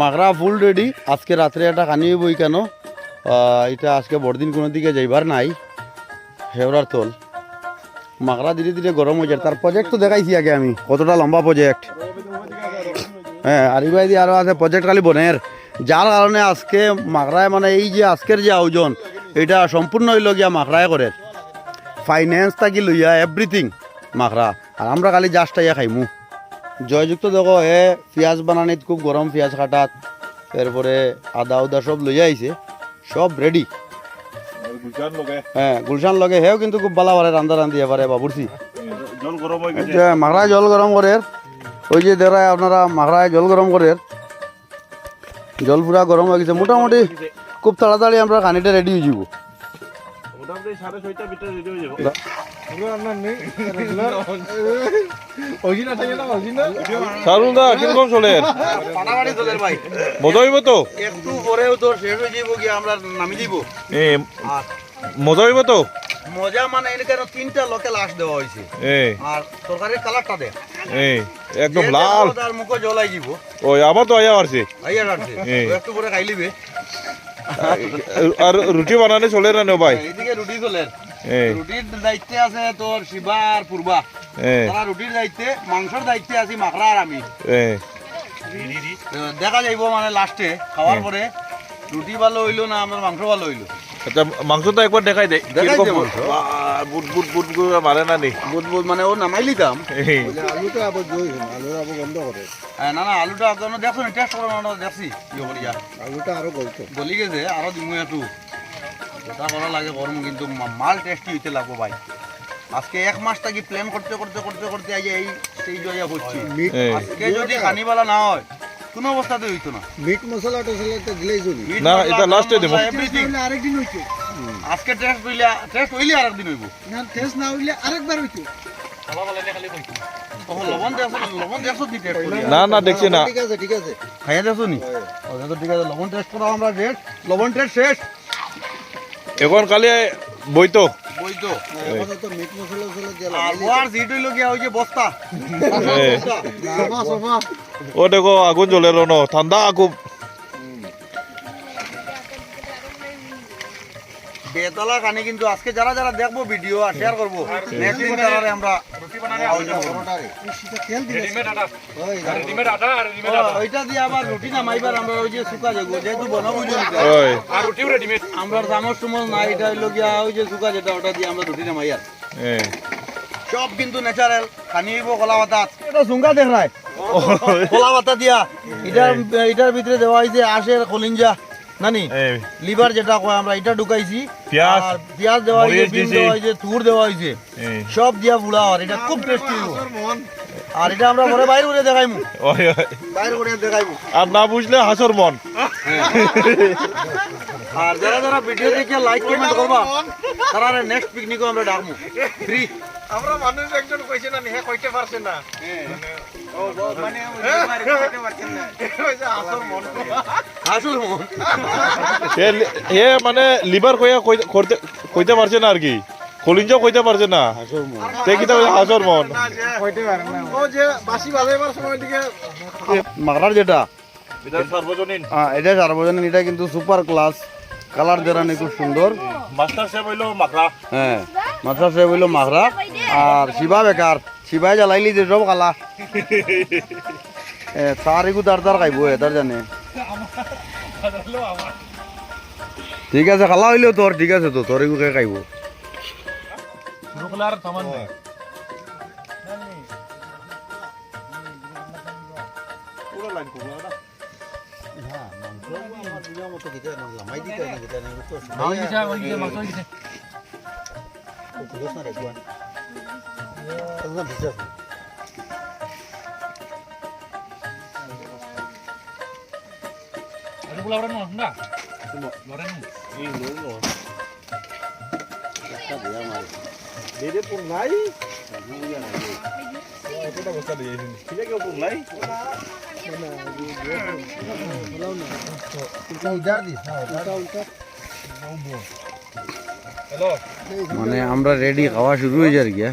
McGrath full ready আজকে রাত্রে একটা খানি বই কেন? এটা আজকে বড়দিন কোনো দিকে যাইবার নাই। হেওরার তোল। মাগরা ধীরে ধীরে গরম হয়ে যায় তার প্রজেক্ট তো দেখাইছি আগে আমি। কতটা লম্বা প্রজেক্ট হ্যাঁ আরিবাই দিয়ে আরও আছে প্রজেক্ট খালি বনের। যার কারণে আজকে মাগরায় মানে এই যে আজকের যে আয়োজন, এটা সম্পূর্ণ হইল গিয়া মাগরায় করে। ফাইন্যান্স থাকি লইয়া এভরিথিং মাখরা আর আমরা খালি জাস্ট ইয়া খাইমু। জয়যুক্ত দেখো হে পেঁয়াজ বানানিত খুব গরম পেঁয়াজ কাটাত। এরপরে আদা উদা সব লইয়া আইছে সব রেডি হ্যাঁ গুলশান লগে। হেও কিন্তু খুব ভালো পারে রান্ধা রান্ধি এবারে বাবুরছি জল গরম গেছে যে মাখরায় জল গরম করে ওই যে দেখায় আপনারা মাখরায় জল গরম করে জল পুরা গরম হয়ে গেছে। মোটামুটি খুব তাড়াতাড়ি আমরা খানিটা রেডি হয়ে যাব। মোটামুটি সাড়ে ভিতরে রেডি হয়ে যাব। সারুন দা কীরকম চলে? ফাটাফাটি চলে ভাই। মজা হইব তো? একটু পরেও তোর শেষ হয়ে যাব গিয়ে আমরা নামি দিব। এ আর মজা হইব তো? মজা মানে এর তিনটা লোকে লাশ দেওয়া হয়েছে। আর তরকারির কালারটা দে একদম লাল। তার মুখে জলাই দিব। ওই আবার তো আয়া আসছে আইয়া রাখছে একটু পরে খাই আর রুটি বানালে চলে না ভাই? রুটি চলে। রুটির দায়িত্বে আছে তোর শিবা আর পূর্বা। তারা রুটির দায়িত্বে মাংসের দায়িত্বে আছি মাখরা আর আমি। দেখা যাইব মানে লাস্টে খাওয়ার পরে রুটি ভালো হইল না আমার মাংস ভালো হইল? আচ্ছা মাংসটা একবার দেখাই দে দেখাই দে কীরকম মাংস। বাহ, বুট বুট বুট মারে না মানে ও নামাই লিতাম। এই, আলুটা আবার জয় আবার করে। হ্যাঁ, না না আলুটা না টেস্ট করে দেখছি আলুটা আরও গলি গেছে আরও দিমু একটু। যেটা করা লাগে গরম কিন্তু মাল টেস্টি হইতে লাগবো ভাই। আজকে এক মাস থাকি প্ল্যান করতে করতে করতে করতে আজ এই সেই জয়া হচ্ছি। আজকে যদি খানিবালা না হয় কোনো অবস্থাতে হইতো না। মিট মশলা টসলা তো দিলেই চলি। না, এটা last দেবো। আরেকদিন হইতো। আজকে টেস্ট হইলে টেস্ট হইলে আরেকদিন হইব। না টেস্ট না হইলে আরেকবার হইতো। না না দেখছি না। ঠিক আছে ঠিক আছে। খাইয়া দেখছ নি ঠিক আছে লবণ টেস্ট করা আমরা শেষ। লবণ টেস্ট শেষ। এখন কালি বইতো বস্তা। ও দেখো আগুন জ্বলে রনো ঠান্ডা খুব বেতলা কানে কিন্তু আজকে যারা যারা দেখব ভিডিও আর শেয়ার করব। নেক্সট দিন আমরা আয়োজন করব। সেটা তেল দিলে ও, ওইটা দিয়ে আবার রুটি না আমরা ওই যে শুকা যাব। যেহেতু বনাবো ওই। আমরা চামচ টুমচ না এটা হইল গিয়া ওই যে শুকা যেটা ওটা দিয়ে আমরা রুটি না মাইয়ার এ, সব কিন্তু ন্যাচারাল খানি হইব কলা পাতা এটা সুঙ্গা দেখ রায়। কলা পাতা দিয়া। এটার এটার ভিতরে দেওয়া হয়েছে আশের কলিঞ্জা নানি লিভার যেটা কয় আমরা এটা ঢুকাইছি। পেঁয়াজ, পেঁয়াজ দেওয়া হয়েছে বিন দেওয়া হয়েছে তুর দেওয়া হয়েছে। সব দিয়া বুড়া আর এটা খুব টেস্টি আর এটা আমরা ঘরে বাইরে করে দেখাইমু। বাইরে করে দেখাইমু। আর না বুঝলে হাসর মন। আর যারা যারা ভিডিও দেখে লাইক কমেন্ট করবা তারা নেক্সট পিকনিকও আমরা ডাকমু। ফ্রি আমরা মানুষ একজন কইছে না হে কইতে পারছে না। আসল মন। এ মানে লিভার কইয়া কই- কইতে পারছে না আর কি। কলিঞ্জ কইতে পারছে না। তে কি হাসর মন? কইতে পারে না। ও যে বাসি বাজাইবার সময় দিকে মাগরার যেটা। সার্বজনীন। আহ, এটা সার্বজনীন এটা কিন্তু সুপার ক্লাস। কালার দেরানি খুব সুন্দর। মাস্টার সাহেব হইল মাকড়া হ্যাঁ। মাথা সে হইল মাগরা। আর শিবা বেকার শিবাই জ্বালাইলি যে সব কালা। এ, তার এগু তার তার খাইব তার জানে। ঠিক আছে খালা হইলেও তোর ঠিক আছে তো তোর Kukulus na rin bisa. Pula orang mo? Enggak? semua, Loren ini Iya, loren. Kita dia mari. Dede? Iya, iya. Aku tak bisa dia ini. Kita kau punglay? Mana? Kalau nak. Kau jadi. Kau jadi. Kau buat. Hello. মানে আমরা ready খাওয়া শুরু হয়ে যার গিয়া।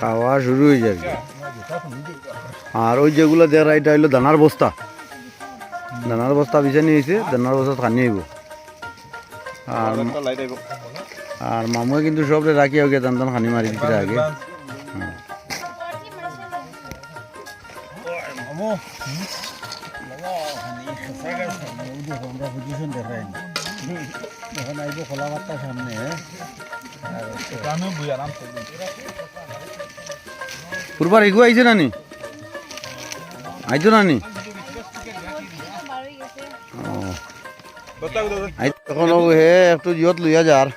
খাওয়া শুরু হয়ে যার গিয়া। আর ওই যেগুলো দেখ এটা হইল দানার বস্তা। দানার বস্তা বিছে নিয়ে এসে দানার বস্তা খানি আইব আর একটা লাইট আইব আর মামুয়ে কিন্তু সব রাখি আগে দান দান খানি মারি দিতে আগে। আমরা পজিশন দেখাই এখন আইব খোলা বার্তা সামনে পূর্বার এগু আইছে নানি? আইতো নানি? ও হে একটু জিয়ত লইয়া যার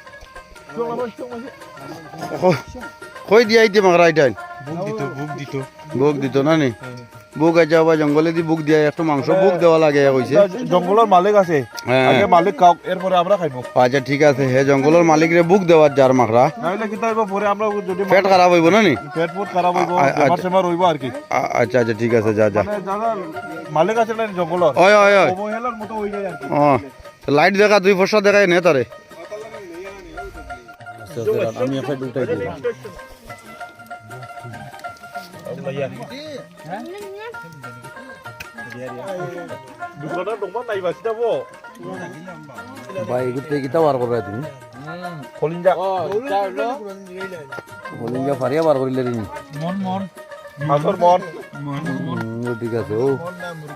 কই দিয়া আইতে মাগরা আইটাই বুক দিত। বুক দিত নানি? বুক আইছা বা জঙ্গলে দি বুক দিয়া একটু মাংস বুক দেওয়া লাগে কইছে। জঙ্গলের মালিক আছে। হ্যাঁ। আগে মালিক কাউক এরপরে আমরা খাইবো। আচ্ছা ঠিক আছে হে জঙ্গলের মালিক রে বুক দেওয়ার যার মাগরা নাহলে কিতা হইব পরে আমরা যদি পেট খারাপ হইব নানি পেট ফুট খারাপ হইব আ- আ- বেমার সেমার হইব আর কি। আচ্ছা আচ্ছা ঠিক আছে যা যা। মানে মালিক আছে না জঙ্গলের ওই ওই ওই। অবহেলার মতো হয়ে যায় আর কি। ও লাইট দেখা দুই বছর দেখাই নে তারে। আমি একটা দুটাই দিলাম। ভাই এগুতে কিতা বার করবে তুমি খলিঞ্জা হলিঙ্গা ফারিয়া বার করিলে নি হাসর মন হুম, ঠিক আছে ও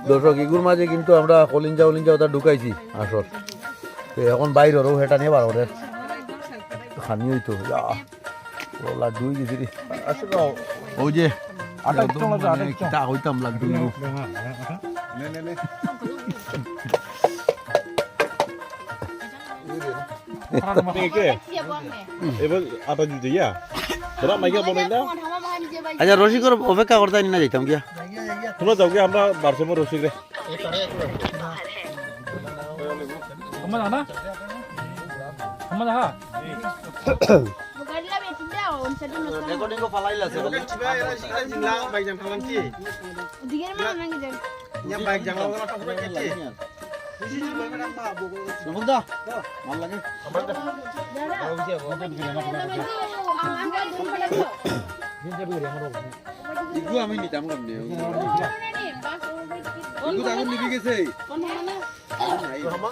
দর্শক এগুর মাঝে কিন্তু আমরা কলিঞ্জা উলিঞ্জা ওটা ঢুকাইছি আসর তো এখন বাইরের ও হেটা নিয়ে বার করে খানি হইতো ও লাড্ডু গেছি ওই যে তোরা মাইকা বলে আচ্ছা রসিকর অপেক্ষা করতে না যাইতাম গিয়া। তোরা যাও গিয়ে আমরা বারসেমর রসিক রে রেকর্ডিং ফালাইলা জিংলা বাইক জাম খালাম কি ইয়া বাইক জাম খালাম টা পুরো কেটে সুমুদা ভালো লাগে ইগু আমি নিতাম গেছে ও ও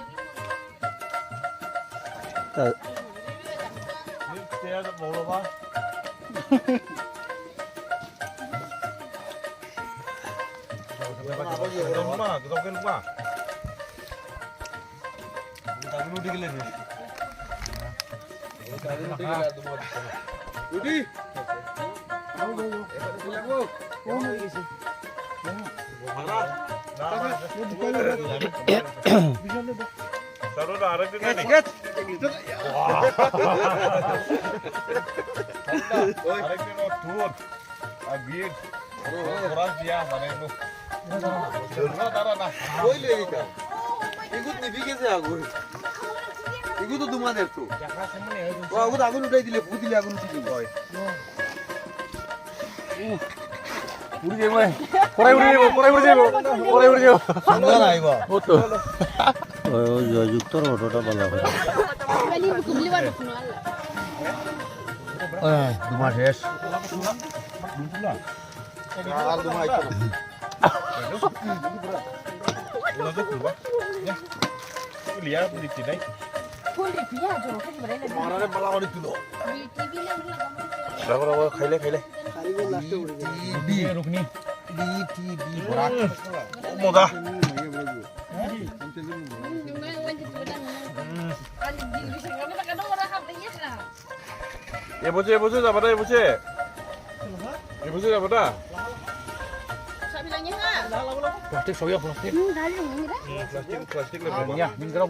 dia mana itu? Surna dara na. কই লই গেছা ইগু নিবি গেছে আগুন এগুলো তো তোমাদের তো আগুন আগুন উঠাই দিলে ফুটিলে আগুন উঠে হয় উড়ে যাব পরে উড়ে যাব পরে উড়ে যাব। পরে উড়ে যাব সুন্দর আইবা ও তো ও জয়যুক্তর অটোটা আর দুমা আইতো এবছর এবছর যাবা না এবছর এবছর যাবা না প্লাস্টিক সবই plastic. Plastic plastic Ya, min kira